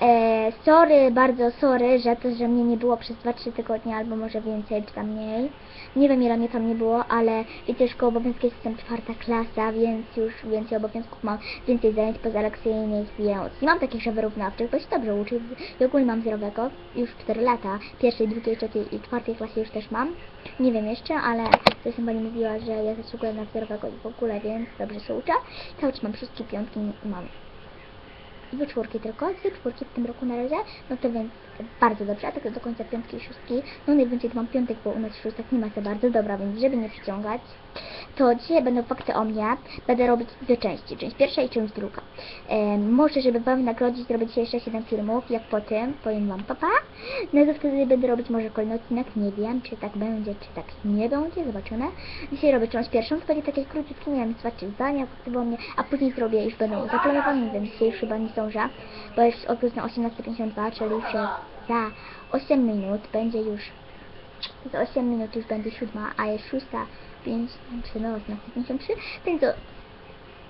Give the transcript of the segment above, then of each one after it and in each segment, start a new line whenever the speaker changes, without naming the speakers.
E, sorry, bardzo sorry, że to, że mnie nie było przez 2-3 tygodnie, albo może więcej, czy tam mniej. Nie wiem ile mnie tam nie było, ale wiecie, szkoła obowiązki jestem czwarta klasa, więc już więcej obowiązków mam, więcej zajęć pozalekcyjnych, więc nie mam takich że wyrównawczych, bo się dobrze uczy. I ogólnie mam zerowego, już 4 lata, pierwszej, drugiej, trzeciej i czwartej klasie już też mam. Nie wiem jeszcze, ale coś pani mówiła, że ja zasługuję na zerowego i w ogóle, więc dobrze się uczę. Cały czas mam wszystkie piątki, mam dwie czwórki tylko, dwie czwórki w tym roku na razie, no to więc bardzo dobrze, a tak do końca piątki i szóstki, no najwięcej mam piątek, bo u nas szóstek nie ma za bardzo, dobra, więc żeby nie przyciągać, to dzisiaj będą fakty o mnie, będę robić dwie części, część pierwsza i część druga. E, może, żeby Wam nagrodzić, zrobić jeszcze 7 filmów, jak po tym, powiem Wam papa, no to wtedy będę robić może kolejny odcinek, nie wiem, czy tak będzie, czy tak nie będzie, zobaczymy. Dzisiaj robię część pierwszą, to będzie takie króciutkie, nie wiem, dwa trzy zdania, fakty o mnie, a później zrobię, już będą zaplanowane, więc dzisiaj już chyba nie zdążę, bo jest odwrót na 18.52, czyli jest za 8 minut będzie już za 8 minut już będzie siódma, a jest szósta, 5, no 18.53, więc do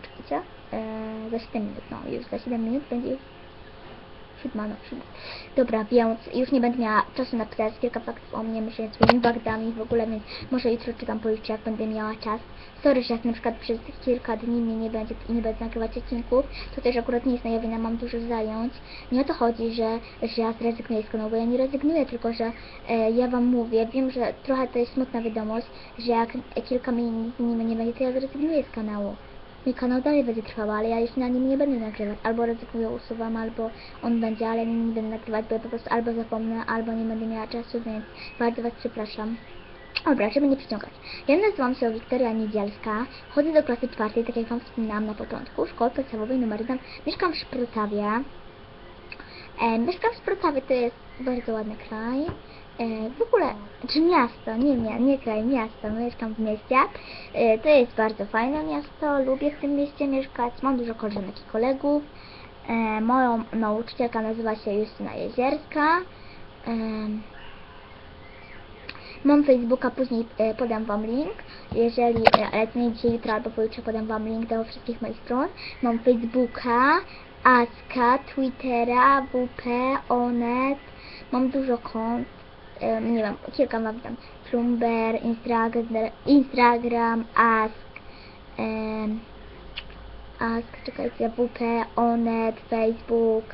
czekajcie, eee, za 7 minut, no już za 7 minut będzie Dobra, więc już nie będę miała czasu napisać kilka faktów o mnie, myślę swoimi bagdami w ogóle, więc może jutro czy tam pojutrze, jak będę miała czas. Sorry, że jak na przykład przez kilka dni mnie nie będzie i nie będę nagrywać odcinków, to też akurat nie jest najowina, mam dużo zająć. Nie o to chodzi, że, że ja zrezygnuję z kanału, bo ja nie rezygnuję, tylko że e, ja wam mówię, wiem, że trochę to jest smutna wiadomość, że jak kilka dni nie będzie, to ja zrezygnuję z kanału mój kanał dalej będzie trwał, ale ja już na nim nie będę nagrywać. Albo rezygnuję, usuwam, albo on będzie, ale nie będę nagrywać, bo ja po prostu albo zapomnę, albo nie będę miała czasu, więc bardzo Was przepraszam. Dobra, żeby nie przyciągać. Ja nazywam się Wiktoria Niedzielska, chodzę do klasy czwartej, tak jak Wam wspominałam na początku, szkoły podstawowej numer 1. Mieszkam w Szprotawie. E, mieszkam w Szprotawie, to jest bardzo ładny kraj. E, w ogóle, czy miasto, nie, nie, nie kraj, miasto, mieszkam w mieście. E, to jest bardzo fajne miasto, lubię w tym mieście mieszkać, mam dużo koleżanek i kolegów. E, moją nauczycielka nazywa się Justyna Jezierska. Mam Facebooka, później podam Wam link, jeżeli, ale nie dzisiaj, jutro albo pojutrze podam Wam link do wszystkich moich stron. Mam Facebooka, Aska, Twittera, WP, Onet, mam dużo kont, nie wiem, kilka mam tam, Plumber, Instagram, Instagram Ask, em, Ask, czekajcie, WP, Onet, Facebook,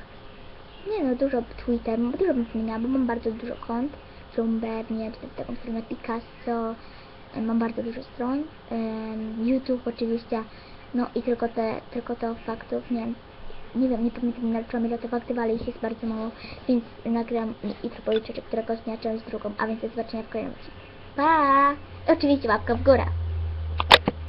nie no, dużo Twitter, dużo bym wymieniała, bo mam bardzo dużo kont. Plumber, nie wiem, taką stronę Picasso, mam bardzo dużo stron. Em, YouTube oczywiście, no i tylko te, tylko to faktów, nie wiem, nie wiem, nie pamiętam, nie naliczyłam ile to faktów, ale ich jest bardzo mało, więc nagram i pojutrze, czy któregoś dnia część drugą, a więc do zobaczenia w kolejnym. Pa! Oczywiście łapka w górę.